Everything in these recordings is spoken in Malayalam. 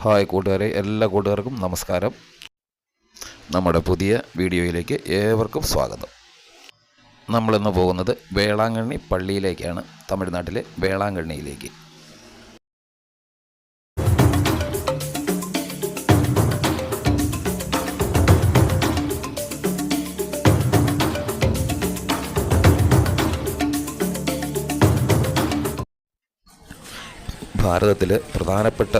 ഹായ് കൂട്ടുകാരെ എല്ലാ കൂട്ടുകാർക്കും നമസ്കാരം. നമ്മുടെ പുതിയ വീഡിയോയിലേക്ക് ഏവർക്കും സ്വാഗതം. നമ്മളിന്ന് പോകുന്നത് വേളാങ്കണ്ണി പള്ളിയിലേക്കാണ് തമിഴ്നാട്ടിലെ വേളാങ്കണ്ണിയിലേക്ക്. ഭാരതത്തിലെ പ്രധാനപ്പെട്ട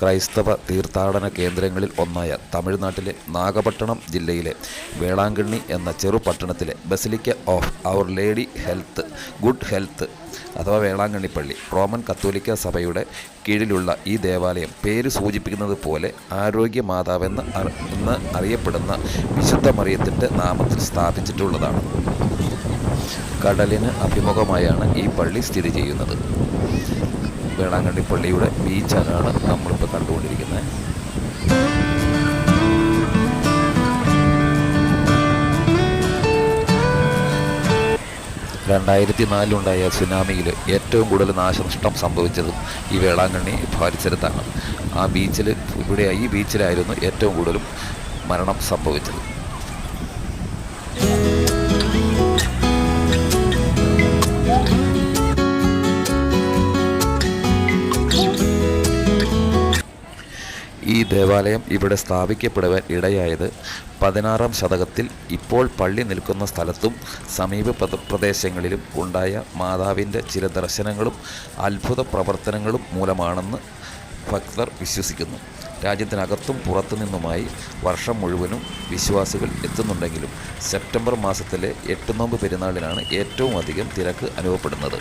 ക്രൈസ്തവ തീർത്ഥാടന കേന്ദ്രങ്ങളിൽ ഒന്നായ തമിഴ്നാട്ടിലെ നാഗപട്ടണം ജില്ലയിലെ വേളാങ്കണ്ണി എന്ന ചെറുപട്ടണത്തിലെ basilica of our lady health good health അഥവാ വേളാങ്കണ്ണി പള്ളി റോമൻ കത്തോലിക്ക സഭയുടെ കീഴിലുള്ള ഈ ദേവാലയം പേര് സൂചിപ്പിക്കുന്നത് പോലെ ആരോഗ്യ മാതാവെന്ന് എന്ന് അറിയപ്പെടുന്ന വിശുദ്ധ മറിയത്തിന്റെ നാമത്തിൽ സ്ഥാപിച്ചിട്ടുള്ളതാണ്. കടലിന് അഭിമുഖമായാണ് ഈ പള്ളി സ്ഥിതി ചെയ്യുന്നത്. വേളാങ്കണ്ണി പള്ളിയുടെ ബീച്ചാണ് നമ്മളിപ്പോൾ കണ്ടുകൊണ്ടിരിക്കുന്നത്. രണ്ടായിരത്തി നാലിലുണ്ടായ സുനാമിയിൽ ഏറ്റവും കൂടുതൽ നാശനഷ്ടം സംഭവിച്ചത് ഈ വേളാങ്കണ്ണി പരിസരത്താണ്. ആ ബീച്ചിൽ ഇവിടെ ഈ ബീച്ചിലായിരുന്നു ഏറ്റവും കൂടുതലും മരണം സംഭവിച്ചത്. ദേവാലയം ഇവിടെ സ്ഥാപിക്കപ്പെടുവാൻ ഇടയായത് പതിനാറാം ശതകത്തിൽ ഇപ്പോൾ പള്ളി നിൽക്കുന്ന സ്ഥലത്തും സമീപ പ്രദേശങ്ങളിലും ഉണ്ടായ മാതാവിന്റെ ചില ദർശനങ്ങളും അത്ഭുത പ്രവർത്തനങ്ങളും മൂലമാണെന്ന് ഭക്തർ വിശ്വസിക്കുന്നു. രാജ്യത്തിനകത്തും പുറത്തുനിന്നുമായി വർഷം മുഴുവനും വിശ്വാസികൾ എത്തുന്നുണ്ടെങ്കിലും സെപ്റ്റംബർ മാസത്തിലെ എട്ട് നോമ്പ് പെരുന്നാളിനാണ് ഏറ്റവും അധികം തിരക്ക് അനുഭവപ്പെടുന്നത്.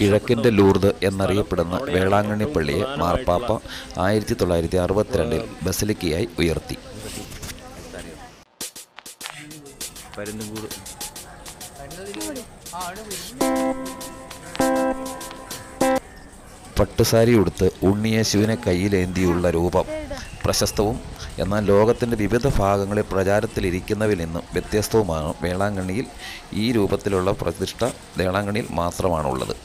കിഴക്കിന്റെ ലൂർദ് എന്നറിയപ്പെടുന്ന വേളാങ്കണ്ണി പള്ളിയെ മാർപ്പാപ്പ ആയിരത്തി തൊള്ളായിരത്തി അറുപത്തിരണ്ടിൽ ബസലിക്കയായി ഉയർത്തി. പട്ടുസാരി ഉടുത്ത് ഉണ്ണിയേശുവിനെ കയ്യിലേന്തിയുള്ള രൂപം പ്രശസ്തവും എന്നാൽ ലോകത്തിന്റെ വിവിധ ഭാഗങ്ങളിൽ പ്രചാരത്തിലിരിക്കുന്നവയിൽ നിന്നും വ്യത്യസ്തവുമാണ് വേളാങ്കണ്ണിയിൽ ഈ രൂപത്തിലുള്ള പ്രതിഷ്ഠ വേളാങ്കണ്ണിയിൽ മാത്രമാണുള്ളത്.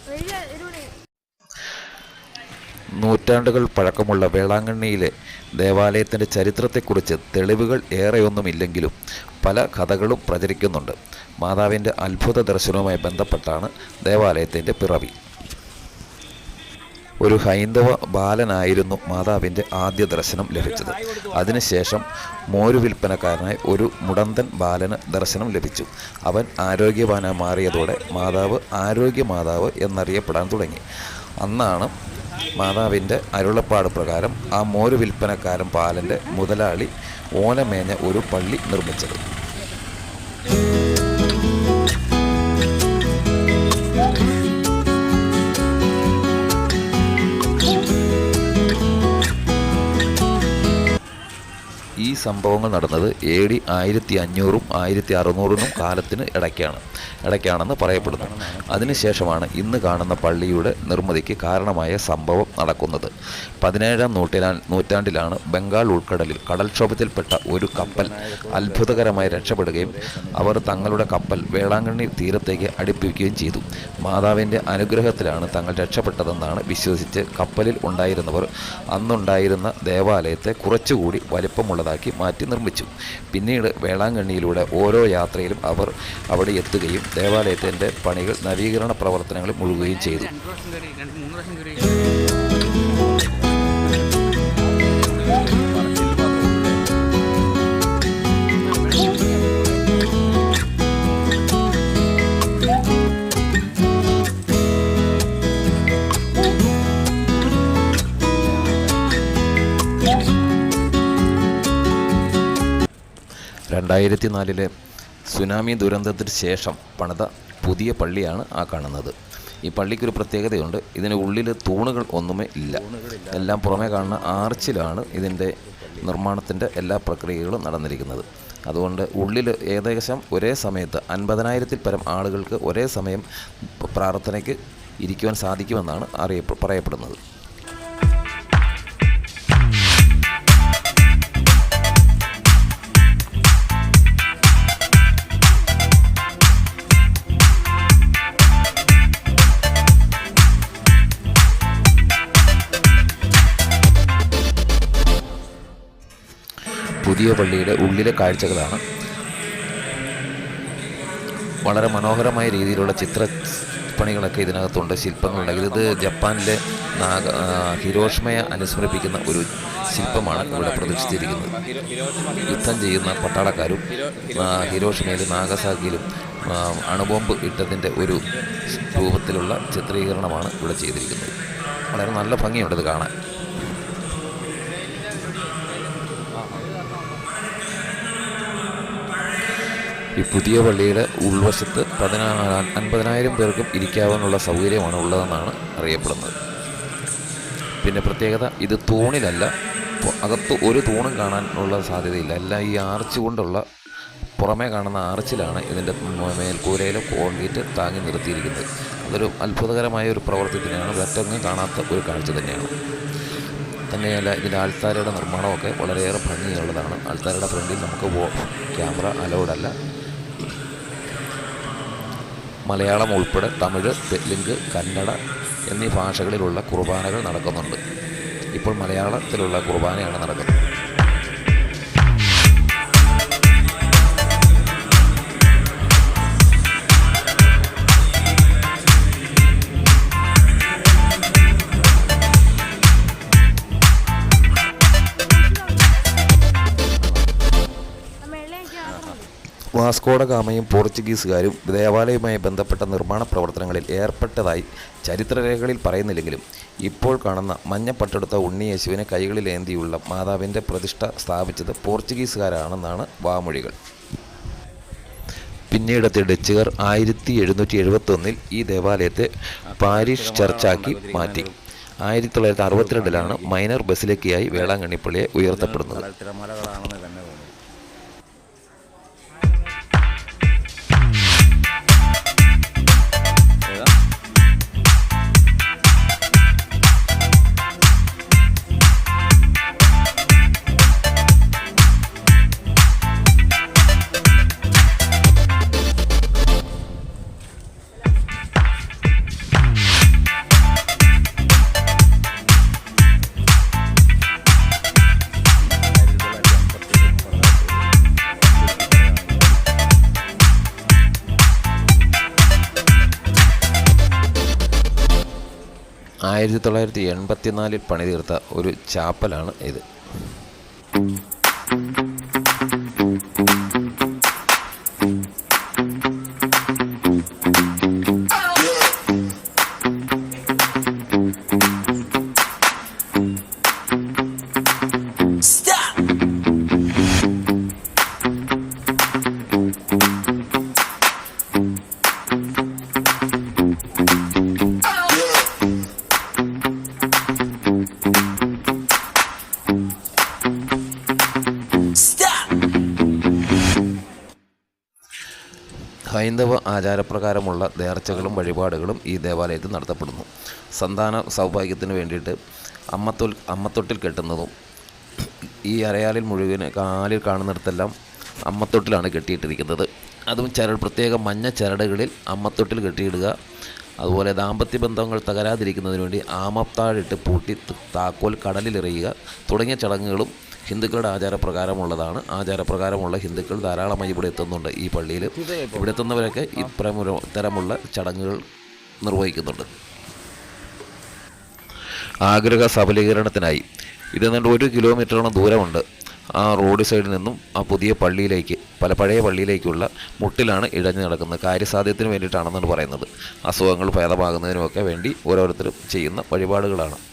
നൂറ്റാണ്ടുകൾ പഴക്കമുള്ള വേളാങ്കണ്ണിയിലെ ദേവാലയത്തിന്റെ ചരിത്രത്തെക്കുറിച്ച് തെളിവുകൾ ഏറെയൊന്നുമില്ലെങ്കിലും പല കഥകളും പ്രചരിക്കുന്നുണ്ട്. മാതാവിന്റെ അത്ഭുത ദർശനവുമായി ബന്ധപ്പെട്ടാണ് ദേവാലയത്തിന്റെ പിറവി. ഒരു ഹൈന്ദവ ബാലനായിരുന്നു മാതാവിന്റെ ആദ്യ ദർശനം ലഭിച്ചത്. അതിനുശേഷം മോരു വിൽപ്പനക്കാരനായി ഒരു മുടന്തൻ ബാലന് ദർശനം ലഭിച്ചു. അവൻ ആരോഗ്യവാനായി മാറിയതോടെ മാതാവ് ആരോഗ്യ മാതാവ് എന്നറിയപ്പെടാൻ തുടങ്ങി. അന്നാണ് മാതാവിന്റെ അരുളപ്പാട് പ്രകാരം ആ മോരു വിൽപ്പനക്കാരൻ ബാലന്റെ മുതലാളി ഓലമേഞ്ഞ ഒരു പള്ളി നിർമ്മിച്ചത്. സംഭവങ്ങൾ നടന്നത് എ ഡി ആയിരത്തി അഞ്ഞൂറും ആയിരത്തി അറുന്നൂറിനും കാലത്തിന് ഇടയ്ക്കാണ് ഇടയ്ക്കാണെന്ന് പറയപ്പെടുന്നു. അതിനുശേഷമാണ് ഇന്ന് കാണുന്ന പള്ളിയുടെ നിർമ്മിതിക്ക് കാരണമായ സംഭവം നടക്കുന്നത്. പതിനേഴാം നൂറ്റിലാ നൂറ്റാണ്ടിലാണ് ബംഗാൾ ഉൾക്കടലിൽ കടൽക്ഷോഭത്തിൽപ്പെട്ട ഒരു കപ്പൽ അത്ഭുതകരമായി രക്ഷപ്പെടുകയും അവർ തങ്ങളുടെ കപ്പൽ വേളാങ്കണ്ണി തീരത്തേക്ക് അടുപ്പിക്കുകയും ചെയ്തു. മാതാവിന്റെ അനുഗ്രഹത്തിലാണ് തങ്ങൾ രക്ഷപ്പെട്ടതെന്നാണ് വിശ്വസിച്ച് കപ്പലിൽ ഉണ്ടായിരുന്നവർ അന്നുണ്ടായിരുന്ന ദേവാലയത്തെ കുറച്ചുകൂടി വലിപ്പമുള്ളതാക്കി മാറ്റി നിർമ്മിച്ചു. പിന്നീട് വേളാങ്കണ്ണിയിലൂടെ ഓരോ യാത്രയിലും അവർ അവിടെ എത്തുകയും ദേവാലയത്തിന്റെ പണികൾ നവീകരണ പ്രവർത്തനങ്ങളിൽ മുഴുകുകയും ചെയ്തു. രണ്ടായിരത്തി നാലിലെ സുനാമി ദുരന്തത്തിന് ശേഷം പണിത പുതിയ പള്ളിയാണ് ആ കാണുന്നത്. ഈ പള്ളിക്കൊരു പ്രത്യേകതയുണ്ട്. ഇതിന് ഉള്ളിൽ തൂണുകൾ ഒന്നുമേ ഇല്ല. എല്ലാം പുറമേ കാണുന്ന ആർച്ചിലാണ് ഇതിന്റെ നിർമ്മാണത്തിന്റെ എല്ലാ പ്രക്രിയകളും നടന്നിരിക്കുന്നത്. അതുകൊണ്ട് ഉള്ളിൽ ഏകദേശം ഒരേ സമയത്ത് അൻപതിനായിരത്തിൽ പരം ആളുകൾക്ക് ഒരേ സമയം പ്രാർത്ഥനയ്ക്ക് ഇരിക്കുവാൻ സാധിക്കുമെന്നാണ് അറിയപ്പെ പറയപ്പെടുന്നത്. പുതിയ പള്ളിയുടെ ഉള്ളിലെ കാഴ്ചകളാണ്. വളരെ മനോഹരമായ രീതിയിലുള്ള ചിത്ര പണികളൊക്കെ ഇതിനകത്തുണ്ട്. ശില്പങ്ങളുണ്ട് ഇത് ജപ്പാനിലെ നാഗ ഹിരോഷ്മയെ അനുസ്മരിപ്പിക്കുന്ന ഒരു ശില്പമാണ് ഇവിടെ പ്രദർശിച്ചിരിക്കുന്നത്. യുദ്ധം ചെയ്യുന്ന പട്ടാളക്കാരും ഹിരോഷ്മയിലും നാഗസാഖിയിലും അണുബോംബ് ഇട്ടതിന്റെ ഒരു രൂപത്തിലുള്ള ചിത്രീകരണമാണ് ഇവിടെ ചെയ്തിരിക്കുന്നത്. വളരെ നല്ല ഭംഗിയുണ്ട് ഇത് കാണാൻ. ഈ പുതിയ പള്ളിയുടെ ഉൾവശത്ത് പതിനാ അൻപതിനായിരം പേർക്കും ഇരിക്കാവാനുള്ള സൗകര്യമാണ് ഉള്ളതെന്നാണ് അറിയപ്പെടുന്നത്. പിന്നെ പ്രത്യേകത ഇത് തൂണിലല്ല. അകത്ത് ഒരു തൂണും കാണാനുള്ള സാധ്യതയില്ല. എല്ലാം ഈ ആർച്ച് കൊണ്ടുള്ള പുറമേ കാണുന്ന ആർച്ചിലാണ് ഇതിന്റെ മ- മേൽക്കൂരയിൽ കോൺക്രീറ്റ് താങ്ങി നിർത്തിയിരിക്കുന്നത്. അതൊരു അത്ഭുതകരമായ ഒരു പ്രവൃത്തി തന്നെയാണ്. മറ്റൊന്നും കാണാത്ത ഒരു കാഴ്ച തന്നെയാണ്. തന്നെയല്ല ഇതിന്റെ ആൾത്താരയുടെ നിർമ്മാണമൊക്കെ വളരെയേറെ ഭംഗിയുള്ളതാണ്. ആൾത്താരയുടെ ഫ്രണ്ടിൽ നമുക്ക് ക്യാമറ അലൗഡല്ല. മലയാളം ഉൾപ്പെടെ തമിഴ് തെലുങ്ക് കന്നഡ എന്നീ ഭാഷകളിലുള്ള കുർബാനകൾ നടക്കുന്നുണ്ട്. ഇപ്പോൾ മലയാളത്തിലുള്ള കുർബാനയാണ് നടക്കുന്നത്. വാസ്കോഡ ഗാമയും പോർച്ചുഗീസുകാരും ദേവാലയവുമായി ബന്ധപ്പെട്ട നിർമ്മാണ പ്രവർത്തനങ്ങളിൽ ഏർപ്പെട്ടതായി ചരിത്രരേഖകളിൽ പറയുന്നില്ലെങ്കിലും ഇപ്പോൾ കാണുന്ന മഞ്ഞപ്പട്ടെടുത്ത ഉണ്ണിയേശുവിനെ കൈകളിലേന്തിയുള്ള മാതാവിന്റെ പ്രതിഷ്ഠ സ്ഥാപിച്ചത് പോർച്ചുഗീസുകാരാണെന്നാണ് വാമൊഴികൾ. പിന്നീടത്തെ ഡച്ചുകാർ ആയിരത്തി എഴുന്നൂറ്റി എഴുപത്തൊന്നിൽ ഈ ദേവാലയത്തെ പാരിഷ് ചർച്ചാക്കി മാറ്റി. ആയിരത്തി തൊള്ളായിരത്തി അറുപത്തിരണ്ടിലാണ് മൈനർ ബസിലിക്കയായി വേളാങ്കണ്ണിപ്പള്ളിയെ ഉയർത്തപ്പെടുന്നത്. ആയിരത്തി തൊള്ളായിരത്തി എൺപത്തിനാലിൽ പണിതീർത്ത ഒരു ചാപ്പലാണ് ഇത്. ആചാരപ്രകാരമുള്ള നേർച്ചകളും വഴിപാടുകളും ഈ ദേവാലയത്തിൽ നടത്തപ്പെടുന്നു. സന്താന സൗഭാഗ്യത്തിന് വേണ്ടിയിട്ട് അമ്മത്തൊൽ അമ്മത്തൊട്ടിൽ കെട്ടുന്നതും ഈ അരയാലിൽ മുഴുവൻ കാലിൽ കാണുന്നിടത്തെല്ലാം അമ്മത്തൊട്ടിലാണ് കെട്ടിയിട്ടിരിക്കുന്നത്. അതും ചരട് പ്രത്യേക മഞ്ഞ ചരടുകളിൽ അമ്മത്തൊട്ടിൽ കെട്ടിയിടുക. അതുപോലെ ദാമ്പത്യ ബന്ധങ്ങൾ തകരാതിരിക്കുന്നതിന് വേണ്ടി ആമത്താഴിട്ട് പൂട്ടി താക്കോൽ കടലിലെറിയുക തുടങ്ങിയ ചടങ്ങുകളും ഹിന്ദുക്കളുടെ ആചാരപ്രകാരമുള്ളതാണ്. ആചാരപ്രകാരമുള്ള ഹിന്ദുക്കൾ ധാരാളമായി ഇവിടെ എത്തുന്നുണ്ട് ഈ പള്ളിയിൽ. ഇവിടെ എത്തുന്നവരൊക്കെ ഇത്തരം ഇത്തരമുള്ള ചടങ്ങുകൾ നിർവഹിക്കുന്നുണ്ട്. ആഗ്രഹ സബലീകരണത്തിനായി ഇത് ഏതാണ്ട് ഒരു കിലോമീറ്ററോളം ദൂരമുണ്ട്. ആ റോഡ് സൈഡിൽ നിന്നും ആ പുതിയ പള്ളിയിലേക്ക് പല പഴയ പള്ളിയിലേക്കുള്ള മുട്ടിലാണ് ഇഴഞ്ഞു നടക്കുന്നത്. കാര്യസാധ്യത്തിന് വേണ്ടിയിട്ടാണെന്നാണ് പറയുന്നത്. അസുഖങ്ങൾ ഭേദമാകുന്നതിനുമൊക്കെ വേണ്ടി ഓരോരുത്തരും ചെയ്യുന്ന വഴിപാടുകളാണ്.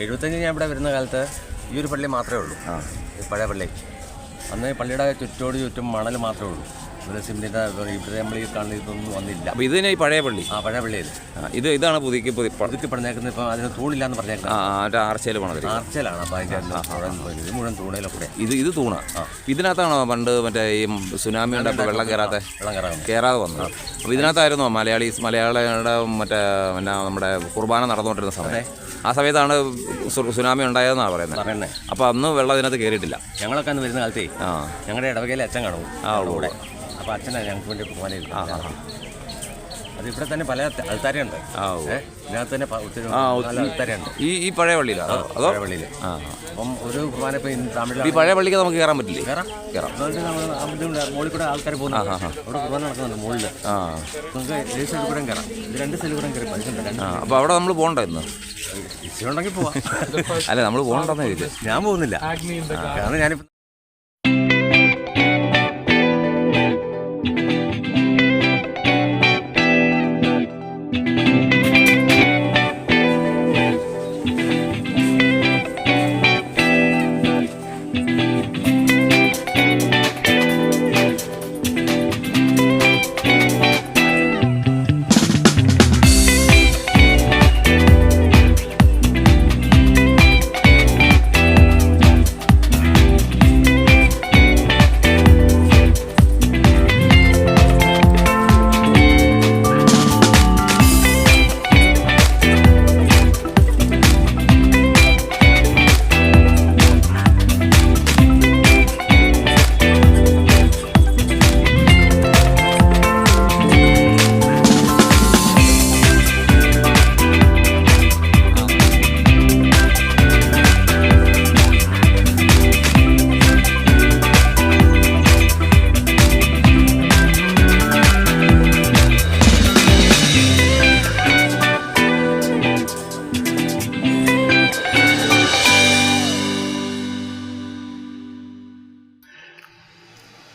എഴുപത്തഞ്ച് ഞാൻ ഇവിടെ വരുന്ന കാലത്ത് ഈ ഒരു പള്ളി മാത്രമേ ഉള്ളൂ. ഈ പഴയ പള്ളി. അന്ന് ഈ പള്ളിയുടെ ചുറ്റോട് ചുറ്റും മണൽ മാത്രമേ ഉള്ളൂ. ഇവിടെ സിമെന്റിന്റെ ഇവിടെ നമ്മൾ ഈ കാണുന്ന ഇതൊന്നും വന്നില്ല. അപ്പോൾ ഇത് തന്നെ ഈ പഴയ പള്ളി? ആ പഴയ പള്ളിയിൽ ഇത്. ഇതാണ് പുതുക്കി പുതി പ- പുതുക്കി പണിതേക്കുന്നത് ഇപ്പോൾ അതിന് തൂണില്ലാന്ന് പറഞ്ഞേക്കാം. ആ, മറ്റേ ആർച്ചയിൽ പോണത് ആർച്ചയിലാണ് അപ്പോൾ അതിന്റെ. ഇത് മുഴുവൻ തൂണയിലൊക്കെ ഇത് ഇത് തൂണ. ഇതിനകത്താണോ പണ്ട് മറ്റേ ഈ സുനാമി ഉണ്ടായപ്പോൾ വെള്ളം കയറാത്ത വെള്ളം കയറാതെ കയറാതെ വന്നത്. അപ്പോൾ ഇതിനകത്തായിരുന്നോ മലയാളി മലയാളികളുടെ മറ്റേ പിന്നെ നമ്മുടെ കുർബാന നടന്നുകൊണ്ടിരുന്ന സമയം? ആ സമയത്താണ് സുനാമി ഉണ്ടായതെന്നാണ് പറയുന്നത്. അപ്പോൾ അന്ന് വെള്ളം ഇതിനകത്ത് കയറിയിട്ടില്ല ഞങ്ങളൊക്കെ അന്ന് വരുന്ന കാലത്തേ ഞങ്ങളുടെ ഇടവകയിലെ അച്ഛൻ കാണും. ആ, കൂടെ അപ്പോൾ അച്ഛനാണ് ഞങ്ങൾക്ക് വേണ്ടി കുർബാന അത് ഇവിടെ തന്നെ പല ആൾക്കാരുണ്ട്. ഉവ്വ്. ഇതിനകത്ത് തന്നെ ഒത്തിരി ആൾക്കാരുണ്ട്. ഈ ഈ പഴയ പള്ളിയിലാണ് അതോ? പള്ളിയിൽ അപ്പം ഒരു കുർബാന ഇപ്പം ഇന്ന് ഈ പഴയ പള്ളിക്ക് നമുക്ക് കയറാൻ പറ്റില്ലേ? കയറാം. മുകളിൽ കൂടെ ആൾക്കാർ പോകുന്നു അവിടെ കുർബാന നടക്കുന്നുണ്ട് മുകളിൽ ആ. നമുക്ക് ഏത് സൈഡിൽ കൂടെ കയറാം. ഇത് രണ്ട് സൈഡിൽ കൂടെ കയറി ആ അപ്പോൾ അവിടെ നമ്മൾ പോകണ്ട ഇന്ന്. ഇച്ചിരി ഉണ്ടെങ്കിൽ പോവാം. അല്ല നമ്മൾ പോകണ്ടെന്ന് ഞാൻ പോകുന്നില്ല. കാരണം ഞാനിപ്പോൾ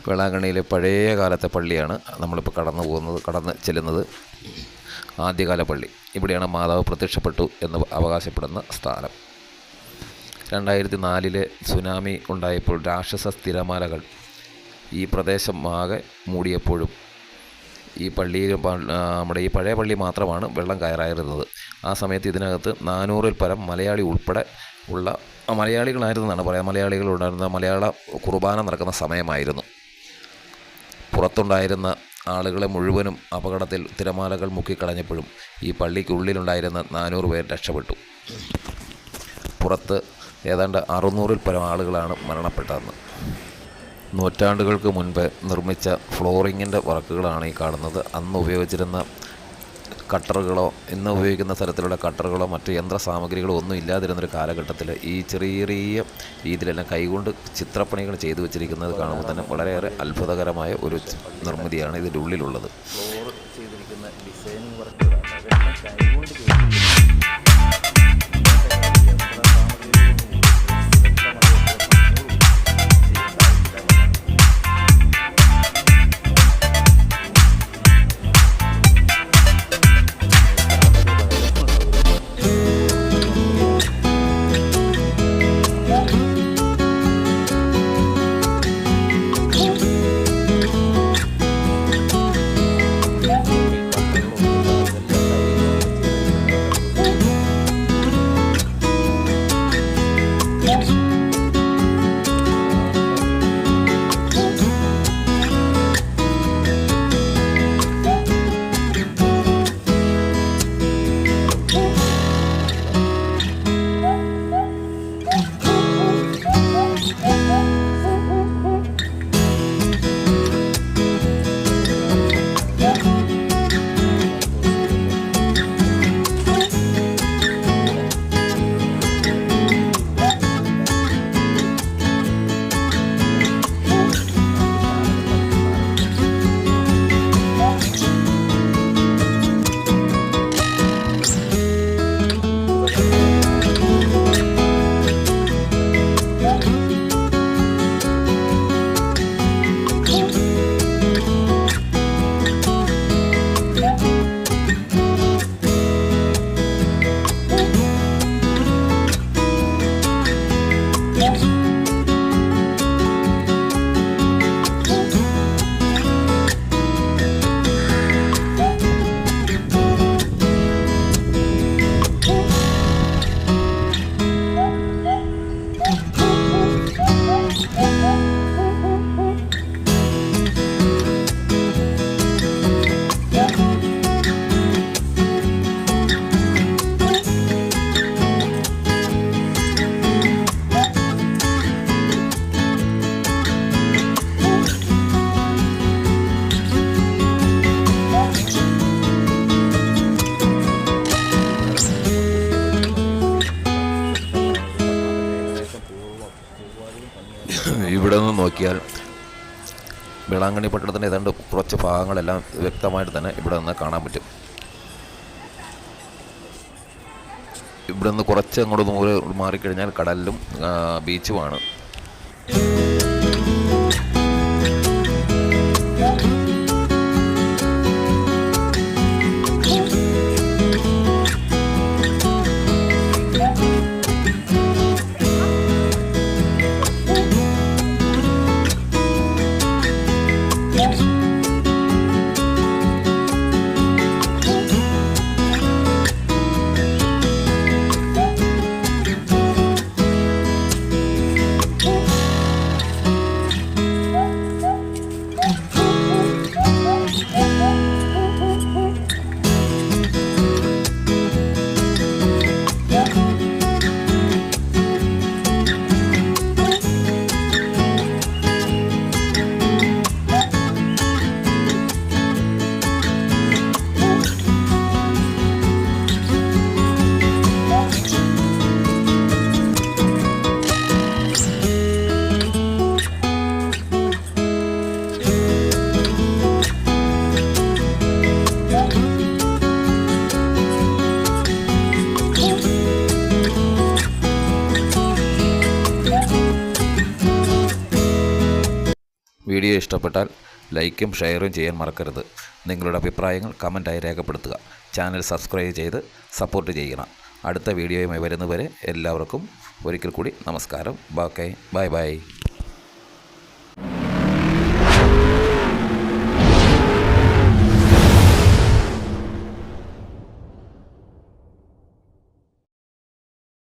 വേളാങ്കണ്ണിയിലെ പഴയ കാലത്തെ പള്ളിയാണ് നമ്മളിപ്പോൾ കടന്നു പോകുന്നത് കടന്ന് ചെല്ലുന്നത്. ആദ്യകാല പള്ളി. ഇവിടെയാണ് മാതാവ് പ്രത്യക്ഷപ്പെട്ടു എന്ന് അവകാശപ്പെടുന്ന സ്ഥാനം. രണ്ടായിരത്തി നാലിലെ സുനാമി ഉണ്ടായപ്പോൾ രാക്ഷസ സ്ഥിരമാലകൾ ഈ പ്രദേശം ആകെ മൂടിയപ്പോഴും ഈ പള്ളിയിൽ നമ്മുടെ ഈ പഴയ പള്ളി മാത്രമാണ് വെള്ളം കയറായിരുന്നത് ആ സമയത്ത് ഇതിനകത്ത് നാനൂറിൽ പരം മലയാളി ഉൾപ്പെടെ ഉള്ള മലയാളികളായിരുന്നതാണ് പറയാം മലയാളികളുണ്ടായിരുന്ന മലയാള കുർബാന നടക്കുന്ന സമയമായിരുന്നു. പുറത്തുണ്ടായിരുന്ന ആളുകളെ മുഴുവനും അപകടത്തിൽ തിരമാലകൾ മുക്കിക്കളഞ്ഞപ്പോഴും ഈ പള്ളിക്കുള്ളിലുണ്ടായിരുന്ന നാനൂറ് പേർ രക്ഷപ്പെട്ടു. പുറത്ത് ഏതാണ്ട് അറുന്നൂറിൽ പരം ആളുകളാണ് മരണപ്പെട്ടതെന്ന്. നൂറ്റാണ്ടുകൾക്ക് മുൻപ് നിർമ്മിച്ച ഫ്ലോറിങ്ങിന്റെ വർക്കുകളാണ് ഈ കാണുന്നത്. അന്ന് ഉപയോഗിച്ചിരുന്ന കട്ടറുകളോ ഇന്ന് ഉപയോഗിക്കുന്ന തരത്തിലുള്ള കട്ടറുകളോ മറ്റ് യന്ത്ര സാമഗ്രികളോ ഒന്നും ഇല്ലാതിരുന്നൊരു കാലഘട്ടത്തിൽ ഈ ചെറിയ ചെറിയ രീതിയിലെല്ലാം കൈകൊണ്ട് ചിത്രപ്പണികൾ ചെയ്തു വെച്ചിരിക്കുന്നത് കാണുമ്പോൾ തന്നെ വളരെയേറെ അത്ഭുതകരമായ ഒരു നിർമ്മിതിയാണ് ഇതിന്റെ ഉള്ളിലുള്ളത്. ചെയ്തിരിക്കുന്ന ഡിസൈനിങ് നോക്കിയാൽ വേളാങ്കണ്ണി പട്ടണത്തിന്റെ ഏതാണ്ട് കുറച്ച് ഭാഗങ്ങളെല്ലാം വ്യക്തമായിട്ട് തന്നെ ഇവിടെ നിന്ന് കാണാൻ പറ്റും. ഇവിടെ നിന്ന് കുറച്ച് അങ്ങോട്ട് ദൂരെ മാറിക്കഴിഞ്ഞാൽ കടലിലും ബീച്ചുമാണ്. വീഡിയോ ഇഷ്ടപ്പെട്ടാൽ ലൈക്കും ഷെയറും ചെയ്യാൻ മറക്കരുത്. നിങ്ങളുടെ അഭിപ്രായങ്ങൾ കമന്റായി രേഖപ്പെടുത്തുക. ചാനൽ സബ്സ്ക്രൈബ് ചെയ്ത് സപ്പോർട്ട് ചെയ്യണം. അടുത്ത വീഡിയോയുമായി വരുന്നവരെ എല്ലാവർക്കും ഒരിക്കൽ കൂടി നമസ്കാരം. ബാക്കേ ബൈ ബൈ.